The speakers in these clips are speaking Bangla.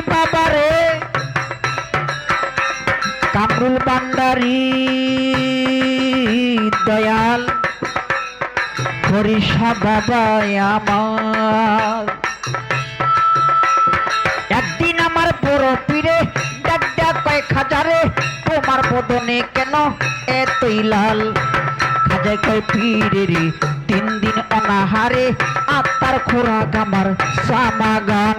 বাবারে। কামরুল বান্দারি দয়াল হরিষা বাবা আমার। একদিন আমার বড় পীরে, ডাক ডাক কয়েক হাজারে, তোমার বদনে কেন এতই লাল? খাজায় কয় পীরে রে তিন দিন অনাহারে, আত্মার খোরাক আমার সামা গান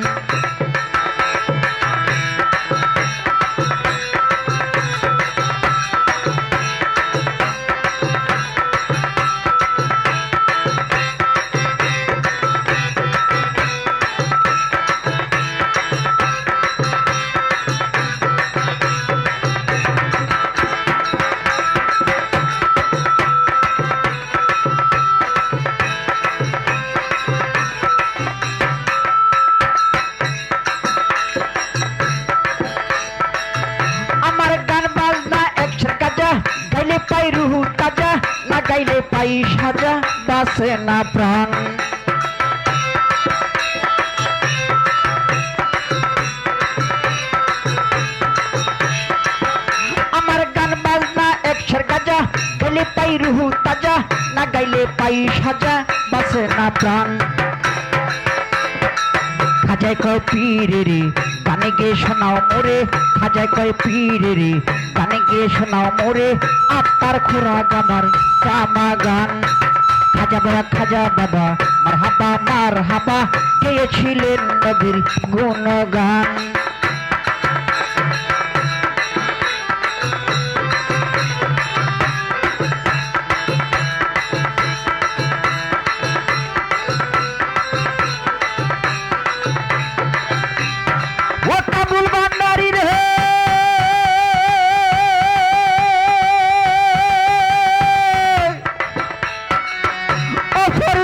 পাই সাজা, বাসে না প্রাণ। আমার গান বাজনা একশোর গাজা, গাইলে পাই রুহু তাজা, না গাইলে পাই সাজা, বাসে না প্রাণ। খাজায় কয় পীরে রে গানে গিয়ে শোনাও মোরে খাজায় কয় পীরে রে। গানে গিয়ে শোনাও মোরে, আত্মার খোরা গামার কামা গান। খাজা বাবা খাজা বাবা মার হাবা মার হাবা গেয়েছিলেন নবীর গুণগান।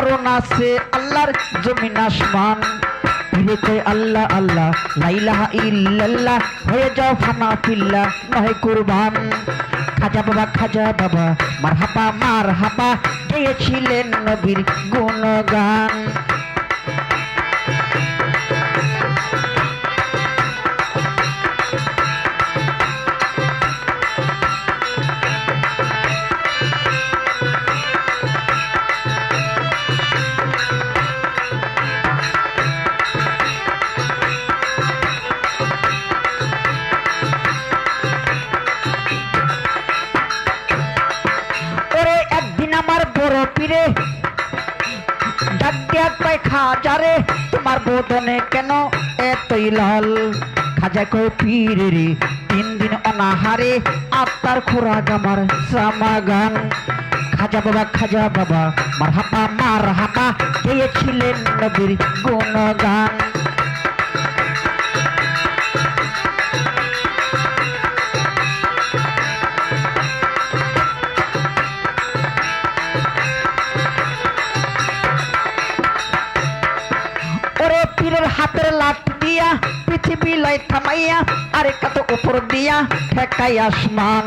আরও আছে, আল্লাহর জমিন আসমান। কই আল্লাহ আল্লাহ লাইলাহা ইল্লাল্লাহ, হয়ে যাও ফানা ফিল্লা নহে কুরবান। খাজা বাবা খাজা বাবা মার হাপা মার হাপা গেয়েছিলেন নবীর গুণগান। বোধনে কেন এতই লাল? খাজা কয়, পীরে রে, তিন দিন অনাহারে আত্মার খোরাক আমার সামাগান খাজা বাবা খাজা বাবা মার হাপা মার হাপা খেয়েছিলেন নবীর গুণগান। পৃথিবী লয় থামাইয়া আরে কত উপর দিয়া ঠেকাই আসমান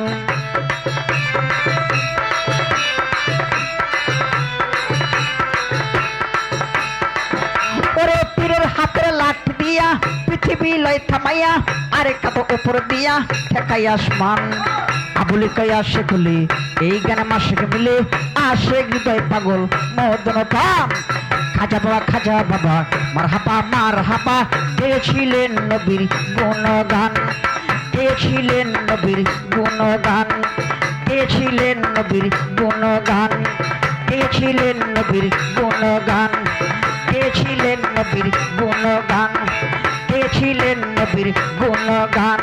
ওরে পীরের হাতের লাঠ দিয়া পৃথিবী লয় থামাইয়া আরে কত উপর দিয়া ঠেকাই আসমান আবুলি কয়া শেখুলি এই গানে মাসিক মিলে আসে হৃদয় পাগল মদন পাম খাজা বাবা খাজা বাবা মার হাপা মার হাপা গেয়েছিলেন নবীর গুণগান। গেয়েছিলেন নবীর গুণগান। গেয়েছিলেন নবীর গুণগান। গেয়েছিলেন নবীর গুণগান। গেয়েছিলেন নবীর গুণগান। গেয়েছিলেন নবীর গুণগান।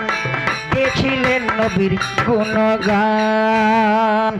গেয়েছিলেন নবীর গুণগান।